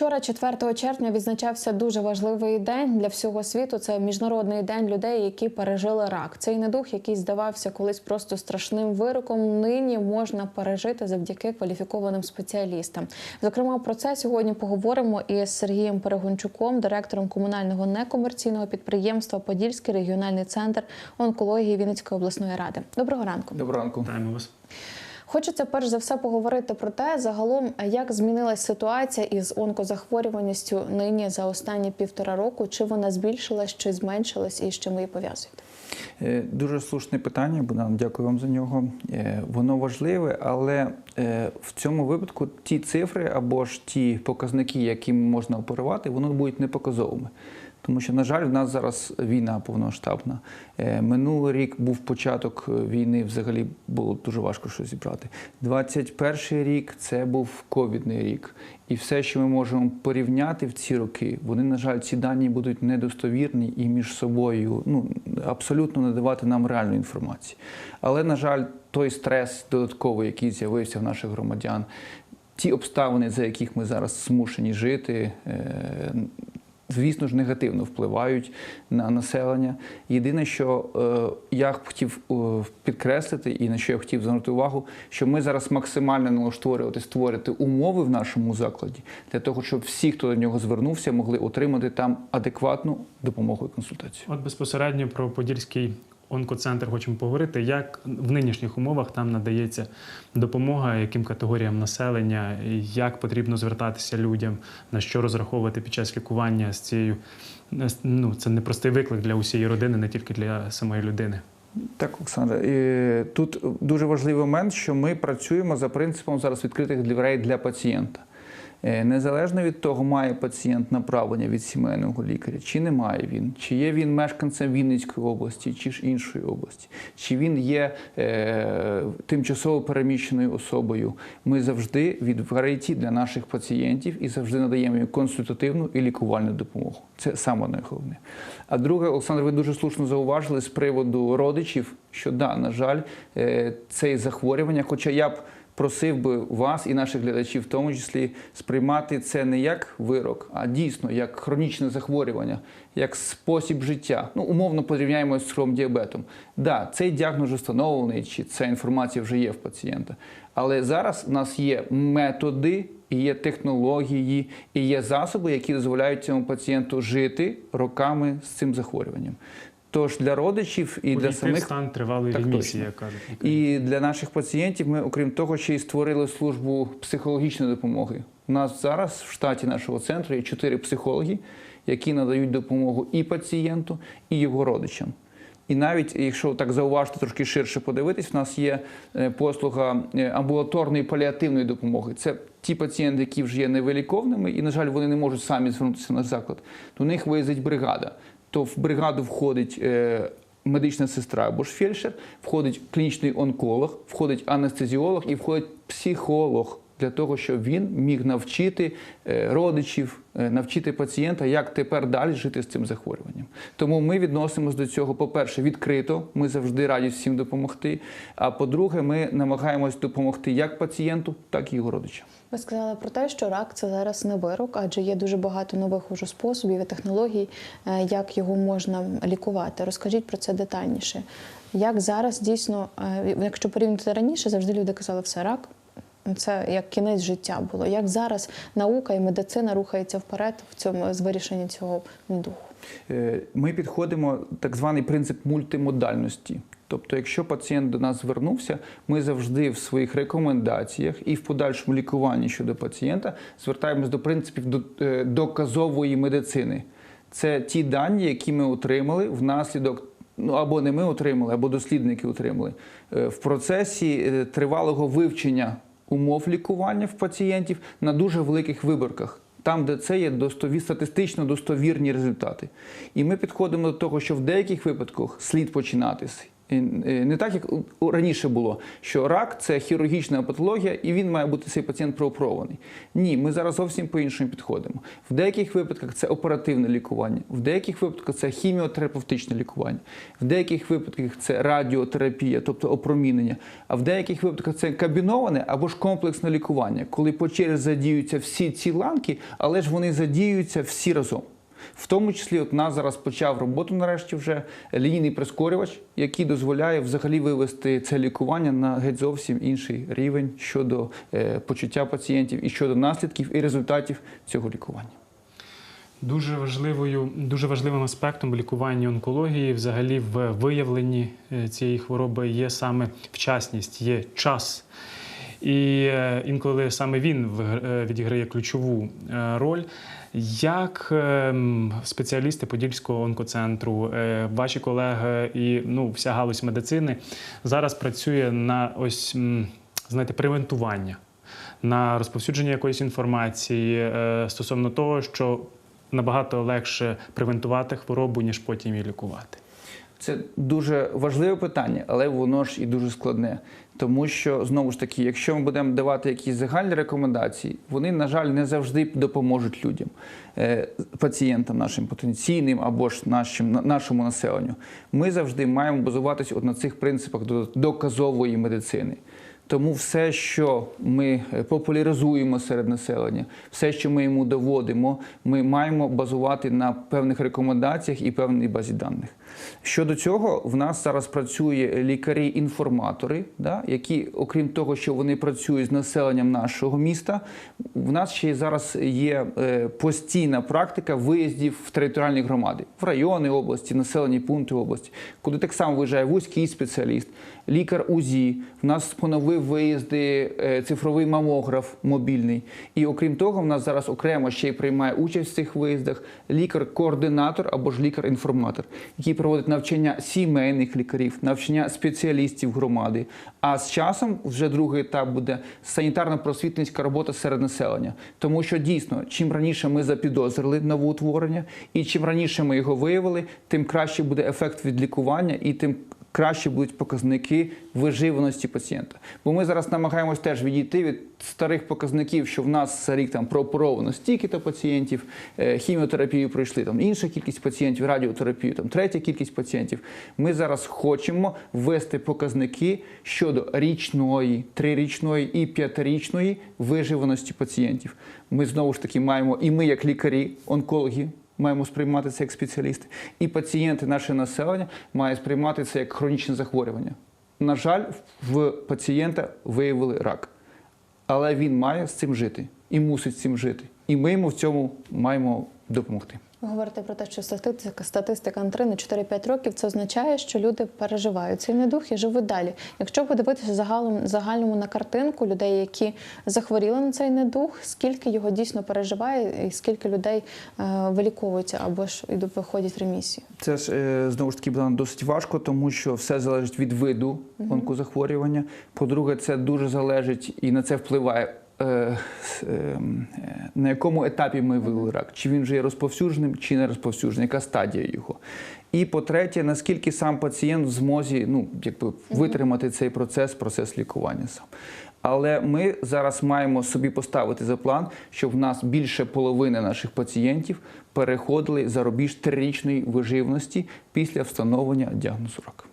Вчора, 4 червня, відзначався дуже важливий день для всього світу. Це міжнародний день людей, які пережили рак. Цей недух, який здавався колись просто страшним вироком, нині можна пережити завдяки кваліфікованим спеціалістам. Зокрема, про це сьогодні поговоримо із Сергієм Перегончуком, директором комунального некомерційного підприємства Подільський регіональний центр онкології Вінницької обласної ради. Доброго ранку. Доброго ранку. Вітаємо вас. Хочеться перш за все поговорити про те, загалом як змінилась ситуація із онкозахворюваністю нині за останні півтора року. Чи вона збільшилась, чи зменшилась, і з чим її пов'язуєте? Е, Дуже слушне питання, Богдан, дякую вам за нього. Е, Воно важливе, але е, в цьому випадку ті цифри або ж ті показники, якими можна оперувати, вони будуть непоказовими. Тому що, на жаль, в нас зараз війна повномасштабна. Е, Минулий рік був початок війни, взагалі було дуже важко щось зібрати. 21 рік це був ковідний рік. І все, що ми можемо порівняти в ці роки, вони, на жаль, ці дані будуть недостовірні і між собою ну, абсолютно не давати нам реальної інформації. Але, на жаль, той стрес додатковий, який з'явився в наших громадян, ті обставини, за яких ми зараз змушені жити, е, звісно ж, негативно впливають на населення. Єдине, що е, я хотів е, підкреслити, і на що я хотів звернути увагу, що ми зараз максимально налаштовувати створити умови в нашому закладі для того, щоб всі, хто до нього звернувся, могли отримати там адекватну допомогу і консультацію. От безпосередньо про Подільський онкоцентр хочемо поговорити. Як в нинішніх умовах там надається допомога, яким категоріям населення, як потрібно звертатися людям, на що розраховувати під час лікування з цією ну, це непростий виклик для усієї родини, не тільки для самої людини. Так, Олександр, тут дуже важливий момент, що ми працюємо за принципом зараз відкритих дверей для пацієнта. Е, Незалежно від того, має пацієнт направлення від сімейного лікаря, чи не має він, чи є він мешканцем Вінницької області, чи ж іншої області, чи він є е, тимчасово переміщеною особою. Ми завжди відкриті для наших пацієнтів і завжди надаємо їм консультативну і лікувальну допомогу. Це саме найголовніше. А друге, Олександр, ви дуже слушно зауважили з приводу родичів, що да, на жаль, е, це захворювання, хоча я б просив би вас і наших глядачів, в тому числі, сприймати це не як вирок, а дійсно як хронічне захворювання, як спосіб життя. Ну, умовно порівняємо з цукровим діабетом. Да, цей діагноз встановлений, чи ця інформація вже є в пацієнта. Але зараз у нас є методи, і є технології, і є засоби, які дозволяють цьому пацієнту жити роками з цим захворюванням. Тож для родичів і Увійти для в самих стан тривалої Так ремісії, як кажуть. і для наших пацієнтів ми, окрім того, ще й створили службу психологічної допомоги. У нас зараз в штаті нашого центру є чотири психологи, які надають допомогу і пацієнту, і його родичам. І навіть якщо так зауважити трошки ширше подивитись, в нас є е, послуга е, амбулаторної паліативної допомоги. Це ті пацієнти, які вже є невиліковними, і, на жаль, вони не можуть самі звернутися на заклад. До них виїздить бригада. То в бригаду входить е, медична сестра або ж фельдшер, входить клінічний онколог, входить анестезіолог і входить психолог для того, щоб він міг навчити е, родичів, е, навчити пацієнта, як тепер далі жити з цим захворюванням. Тому ми відносимось до цього, по-перше, відкрито. Ми завжди раді всім допомогти. А по-друге, ми намагаємось допомогти як пацієнту, так і його родичам. Ви сказали про те, що рак це зараз не вирок, адже є дуже багато нових уже способів і технологій, е, як його можна лікувати. Розкажіть про це детальніше. Як зараз дійсно, якщо порівняти раніше, завжди люди казали, все рак. Це як кінець життя було. Як зараз наука і медицина рухається вперед в цьому з вирішенні цього недугу? Е, Ми підходимо так званий принцип мультимодальності. Тобто, якщо пацієнт до нас звернувся, ми завжди в своїх рекомендаціях і в подальшому лікуванні щодо пацієнта звертаємось до принципів е, доказової медицини. Це ті дані, які ми отримали внаслідок. Ну або не ми отримали, або дослідники отримали е, в процесі тривалого вивчення умов лікування в пацієнтів на дуже великих виборках там, де це є достові, статистично достовірні результати. І ми підходимо до того, що в деяких випадках слід починати з І, е, Не так, як раніше було, що рак це хірургічна патологія, і він має бути цей пацієнт прооперований. Ні, ми зараз зовсім по-іншому підходимо. В деяких випадках це оперативне лікування, в деяких випадках це хіміотерапевтичне лікування, в деяких випадках це радіотерапія, тобто опромінення, а в деяких випадках це кабіноване або ж комплексне лікування, коли по черзі задіюються всі ці ланки, але ж вони задіюються всі разом. В тому числі, от нас зараз почав роботу нарешті вже лінійний прискорювач, який дозволяє взагалі вивести це лікування на геть зовсім інший рівень щодо е, почуття пацієнтів і щодо наслідків і результатів цього лікування. Дуже важливою, дуже важливим аспектом лікування онкології, взагалі в виявленні е, цієї хвороби є саме вчасність, є час. І е, інколи саме він е, відіграє ключову е, роль. Як ем, спеціалісти Подільського онкоцентру, ваші колеги і ну, вся галузь медицини зараз працює на ось знаєте, превентування, на розповсюдження якоїсь інформації стосовно того, що набагато легше превентувати хворобу, ніж потім її лікувати. Це дуже важливе питання, але воно ж і дуже складне. Тому що знову ж таки, якщо ми будемо давати якісь загальні рекомендації, вони, на жаль, не завжди допоможуть людям, е, пацієнтам нашим потенційним або ж нашим, нашому населенню. Ми завжди маємо базуватися на цих принципах до- доказової медицини. Тому все, що ми е, популяризуємо серед населення, все, що ми йому доводимо, ми маємо базувати на певних рекомендаціях і певній базі даних. Щодо цього, в нас зараз працює лікарі-інформатори, да, які, окрім того, що вони працюють з населенням нашого міста, в нас ще зараз є е, постійна практика виїздів в територіальні громади, в райони області, населені пункти області, куди так само виїжджає вузький спеціаліст, лікар УЗІ. В нас поновив виїзди е, цифровий мамограф мобільний. І окрім того, в нас зараз окремо ще й приймає участь в цих виїздах лікар-координатор або ж лікар-інформатор, який проводить навчання сімейних лікарів, навчання спеціалістів громади. А з часом вже другий етап буде санітарно-просвітницька робота серед населення. Тому що дійсно, чим раніше ми запідозрили новоутворення, і чим раніше ми його виявили, тим краще буде ефект від лікування і тим краще будуть показники виживаності пацієнта. Бо ми зараз намагаємось теж відійти від старих показників, що в нас рік там прооперовано стільки-то пацієнтів, е, хіміотерапію пройшли там інша кількість пацієнтів, радіотерапію, там третя кількість пацієнтів. Ми зараз хочемо ввести показники щодо річної, трирічної і п'ятирічної виживаності пацієнтів. Ми знову ж таки маємо, і ми, як лікарі, онкологи, маємо сприймати це як спеціалісти. І пацієнти, наше населення, має сприймати це як хронічне захворювання. На жаль, в пацієнта виявили рак, але він має з цим жити і мусить з цим жити. І ми йому в цьому маємо допомогти. Ви говорите про те, що статистика, статистика на 3 на 4-5 років це означає, що люди переживають цей недух і живуть далі. Якщо подивитися загалом загальному на картинку людей, які захворіли на цей недух, скільки його дійсно переживає, і скільки людей е, виліковуються або ж йдуть виходять в ремісію. Це ж е, знову ж таки Богдан, досить важко, тому що все залежить від виду онкозахворювання. По-друге, це дуже залежить і на це впливає. Е, е, е, На якому етапі ми виявили рак? Чи він вже є розповсюдженим, чи не розповсюджений, яка стадія його? І по-третє, наскільки сам пацієнт в змозі ну, якби, витримати цей процес, процес лікування сам. Але ми зараз маємо собі поставити за план, щоб в нас більше половини наших пацієнтів переходили за рубіж трирічної виживності після встановлення діагнозу раку.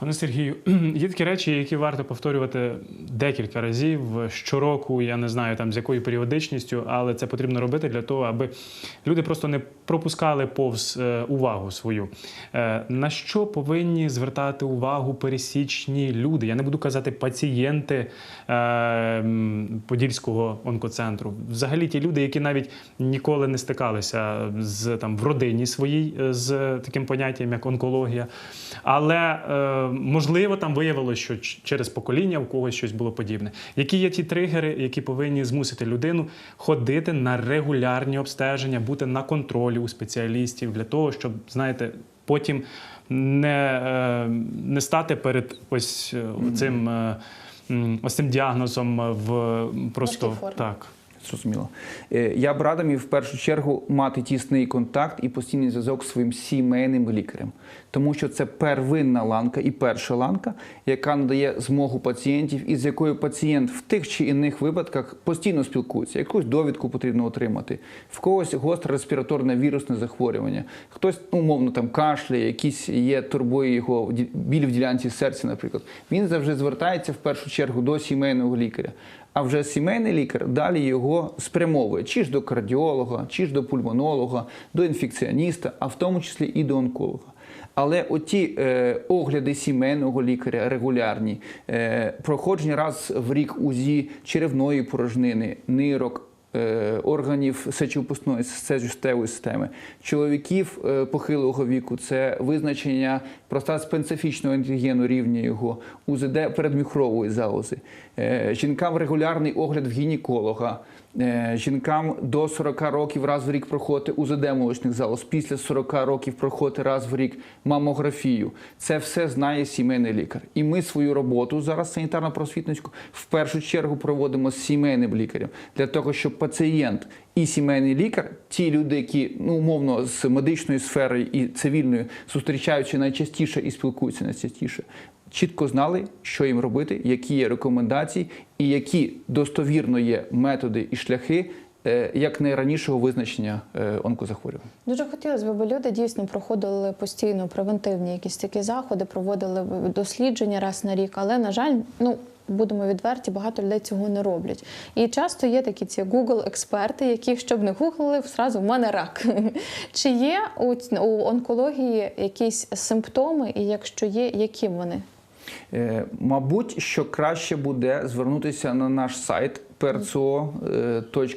Пане Сергію, є такі речі, які варто повторювати декілька разів щороку. Я не знаю там з якою періодичністю, але це потрібно робити для того, аби люди просто не пропускали повз е, увагу свою. Е, На що повинні звертати увагу пересічні люди? Я не буду казати пацієнти е, Подільського онкоцентру. Взагалі ті люди, які навіть ніколи не стикалися з там в родині своїй з таким поняттям, як онкологія. Але можливо там виявилося, що через покоління у когось щось було подібне. Які є ті тригери, які повинні змусити людину ходити на регулярні обстеження, бути на контролі у спеціалістів для того, щоб знаєте, потім не, е, не стати перед ось е, цим. Ось цим діагнозом в просто так. Зрозуміло. Е, Я б радив в першу чергу мати тісний контакт і постійний зв'язок з своїм сімейним лікарем, тому що це первинна ланка і перша ланка, яка надає змогу пацієнтів, і з якою пацієнт в тих чи інших випадках постійно спілкується. Якусь довідку потрібно отримати, в когось гостре респіраторне вірусне захворювання, хтось ну, умовно там кашляє, якісь є турбує його біль в ділянці серця, наприклад. Він завжди звертається в першу чергу до сімейного лікаря. А вже сімейний лікар далі його спрямовує чи ж до кардіолога, чи ж до пульмонолога, до інфекціоніста, а в тому числі і до онколога. Але оті е, огляди сімейного лікаря регулярні, е, проходження раз в рік УЗІ черевної порожнини, нирок, органів сечовипускної сечостевої системи, чоловіків е, похилого віку, це визначення простат-специфічного антигену рівня його, УЗД передміхрової залози, е, жінкам регулярний огляд в гінеколога. Е, Жінкам до 40 років раз в рік проходити УЗД молочних залоз, після 40 років проходити раз в рік мамографію. Це все знає сімейний лікар. І ми свою роботу зараз санітарно-просвітницьку в першу чергу проводимо з сімейним лікарем для того, щоб пацієнт і сімейний лікар, ті люди, які ну умовно з медичної сфери і цивільної зустрічаються найчастіше і спілкуються найчастіше, чітко знали, що їм робити, які є рекомендації, і які достовірно є методи і шляхи е, як найранішого визначення е, онкозахворювань. Дуже хотілося б, бо люди дійсно проходили постійно превентивні якісь такі заходи, проводили дослідження раз на рік, але на жаль, ну. Будемо відверті, багато людей цього не роблять. І часто є такі ці Google-експерти, які, щоб не гуглили, зразу в мене рак. Чи є у онкології якісь симптоми, і якщо є, які вони? Е, Мабуть, що краще буде звернутися на наш сайт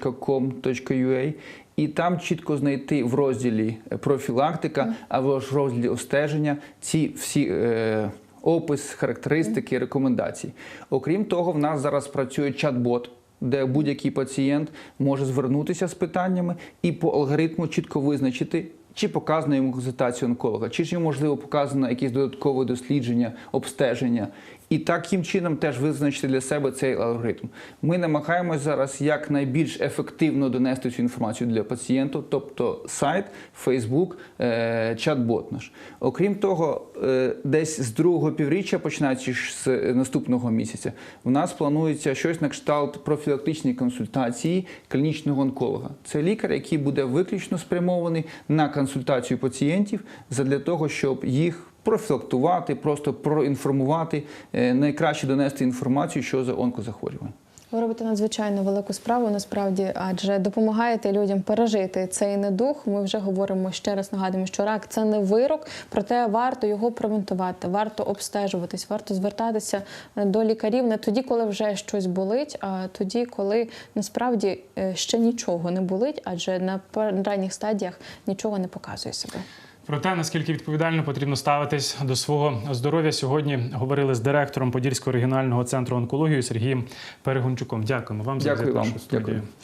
perco.com.ua і там чітко знайти в розділі профілактика або ж в розділі обстеження ці всі. е, Опис, характеристики, рекомендації. Окрім того, в нас зараз працює чат-бот, де будь-який пацієнт може звернутися з питаннями і по алгоритму чітко визначити, чи показано йому консультацію онколога, чи ж йому можливо показано якісь додаткові дослідження, обстеження. І таким чином теж визначити для себе цей алгоритм. Ми намагаємось зараз якнайбільш ефективно донести цю інформацію для пацієнта, тобто сайт, Фейсбук, е, чат-бот наш. Окрім того, е, десь з другого півріччя, починаючи з наступного місяця, в нас планується щось на кшталт профілактичної консультації клінічного онколога. Це лікар, який буде виключно спрямований на консультацію пацієнтів задля того, щоб їх профілактувати, просто проінформувати, е, найкраще донести інформацію, що за онкозахворювання. Ви робите надзвичайно велику справу, насправді, адже допомагаєте людям пережити цей недух. Ми вже говоримо ще раз нагадуємо, що рак це не вирок, проте варто його превентувати, варто обстежуватись, варто звертатися до лікарів не тоді, коли вже щось болить, а тоді, коли насправді е, ще нічого не болить, адже на ранніх стадіях нічого не показує себе. Про те, наскільки відповідально потрібно ставитись до свого здоров'я, сьогодні говорили з директором Подільського регіонального центру онкології Сергієм Перегончуком. Дякуємо вам за Дякую за нашу студію. Дякую.